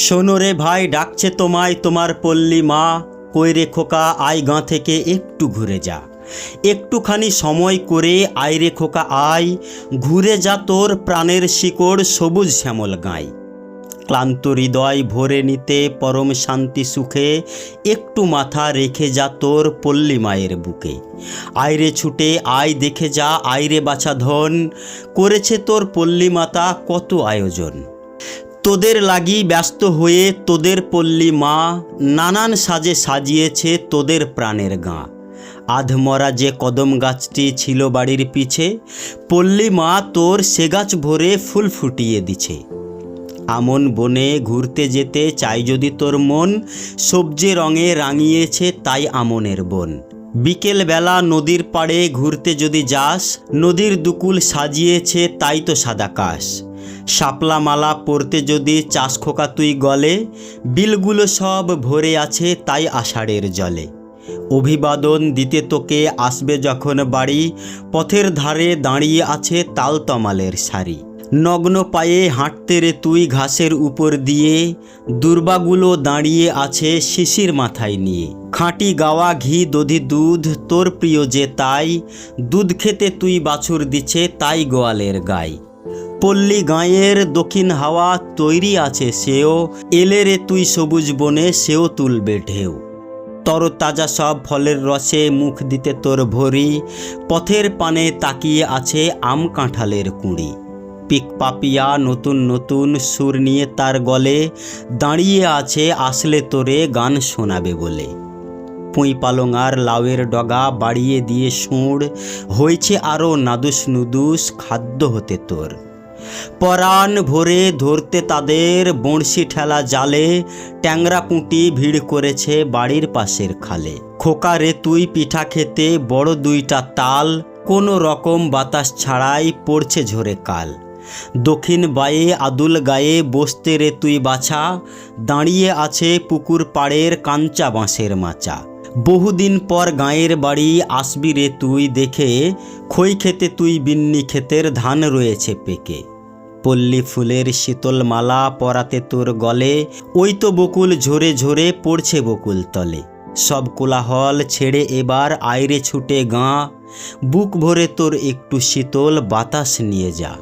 শোনো রে ভাই, ডাকছে তোমায় তোমার পল্লী মা। কইরে খোকা, আয় গাঁ থেকে একটু ঘুরে যা। একটুখানি সময় করে আয় রে খোকা, আয়। ঘুরে যা তোর প্রাণের শিকড় সবুজ শ্যামল গায়। ক্লান্ত হৃদয় ভরে নিতে পরম শান্তি সুখে। একটু মাথা রেখে যা তোর পল্লী মায়ের বুকে। আয়রে ছুটে, আয় দেখে যা আয়রে বাছা ধন। করেছে তোর পল্লী মাতা কত আয়োজন। তোদের লাগি ব্যস্ত হয়ে তোদের পল্লী মা নানান সাজে সাজিয়েছে তোদের প্রাণের গাঁ। আধমরা যে কদম গাছটি ছিল বাড়ির পিছে, পল্লী মা তোর সে গাছ ভরে ফুল ফুটিয়ে দিছে। আমন বনে ঘুরতে যেতে চাই যদি তোর মন, সবজি রঙে রাঙিয়েছে তাই আমনের বন। বিকেলবেলা নদীর পাড়ে ঘুরতে যদি যাস, নদীর দুকুল সাজিয়েছে তাই তো সাদা কাশ। শাপলা মালা পরতে যদি চাষ খোকা তুই গলে, বিলগুলো সব ভরে আছে তাই আষাঢ়ের জলে। অভিবাদন দিতে তোকে আসবে যখন বাড়ি, পথের ধারে দাঁড়িয়ে আছে তালতমালের সারি। নগ্ন পায়ে হাঁটতে রে তুই ঘাসের উপর দিয়ে, দুর্বাগুলো দাঁড়িয়ে আছে শিশির মাথায় নিয়ে। খাঁটি গাওয়া ঘি দধি দুধ তোর প্রিয় যে তাই, দুধ খেতে তুই বাছুর দিছে তাই গোয়ালের গাই। পল্লী গাঁয়ের দক্ষিণ হাওয়া তৈরি আছে, সেও এলে রে তুই সবুজ বনে, সেও তুলবে ঢেউ। তরতাজা সব ফলের রসে মুখ দিতে তোর ভরি, পথের পানে তাকিয়ে আছে আম কাঁঠালের কুঁড়ি। পিক পাপিয়া নতুন নতুন সুর নিয়ে তার গলে, দাঁড়িয়ে আছে আসলে তোরে গান শোনাবে বলে। পুঁই পালং আর লাউয়ের ডগা বাড়িয়ে দিয়ে সুঁড় হয়েছে আরও নাদুস নুদুস খাদ্য হতে তোর। পরাণ ভরে ধরতে তাদের বঁড়শি ঠেলা জালে, ট্যাংরা পুঁটি ভিড় করেছে বাড়ির পাশের খালে। খোকা রে তুই পিঠা খেতে বড় দুইটা তাল, কোনো রকম বাতাস ছাড়াই পড়ছে ঝরে কাল। দক্ষিণ বায়ে আদুল গায়ে বসতে রে তুই বাছা, দাঁড়িয়ে আছে পুকুর পাড়ের কাঞ্চা বাঁশের মাচা। বহুদিন পর গাঁয়ের বাড়ি আসবি রে তুই দেখে, খই খেতে তুই বিন্নি ক্ষেতের ধান রয়েছে পেকে। পল্লী ফুলের শীতল মালা পরাতে তোর গলে, ওই তো বকুল ঝরে ঝরে পড়ছে বকুল তলে। সব কোলাহল ছেড়ে এবার আইরে ছুটে গাঁ, বুক ভরে তোর একটু শীতল বাতাস নিয়ে যা।